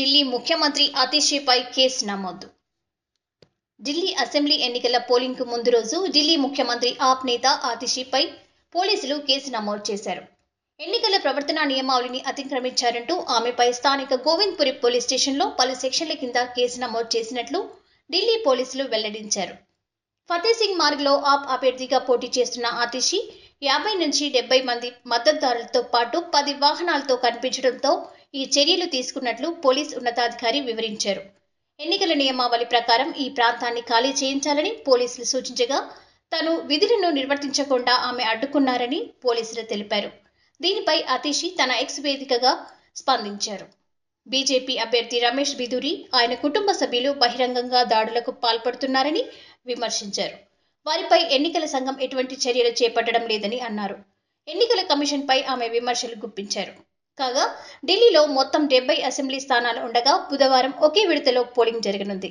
ఢిల్లీ ముఖ్యమంత్రి అతిషిపై కేసు నమోదు. ఢిల్లీ అసెంబ్లీ ఎన్నికల పోలింగ్కు ముందు రోజు ఢిల్లీ ముఖ్యమంత్రి ఆప్ నేత ఆతిషిపై పోలీసులు కేసు నమోదు చేశారు. ఎన్నికల ప్రవర్తన నియమావళిని అతిక్రమించారంటూ ఆమెపై స్థానిక గోవింద్పురి పోలీస్ స్టేషన్లో పలు సెక్షన్ల కింద కేసు నమోదు చేసినట్లు ఢిల్లీ పోలీసులు వెల్లడించారు. ఫతేసింగ్ మార్గ్లో ఆప్ అభ్యర్థిగా పోటీ చేస్తున్న ఆతిషి యాభై నుంచి డెబ్బై మంది మద్దతుదారులతో పాటు పది వాహనాలతో కనిపించడంతో ఈ చర్యలు తీసుకున్నట్లు పోలీస్ ఉన్నతాధికారి వివరించారు. ఎన్నికల నియమావళి ప్రకారం ఈ ప్రాంతాన్ని ఖాళీ చేయించాలని పోలీసులు సూచించగా తను విధులను నిర్వర్తించకుండా ఆమె అడ్డుకున్నారని పోలీసులు తెలిపారు. దీనిపై అతీషి తన ఎక్స్ వేదికగా స్పందించారు. బీజేపీ అభ్యర్థి రమేష్ బిధురి ఆయన కుటుంబ సభ్యులు బహిరంగంగా దాడులకు పాల్పడుతున్నారని విమర్శించారు. వారిపై ఎన్నికల సంఘం ఎటువంటి చర్యలు చేపట్టడం లేదని అన్నారు. ఎన్నికల కమిషన్పై ఆమె విమర్శలు గుప్పించారు. కాగా ఢిల్లీలో మొత్తం డెబ్బై అసెంబ్లీ స్థానాలు ఉండగా బుధవారం ఒకే విడతలో పోలింగ్ జరగనుంది.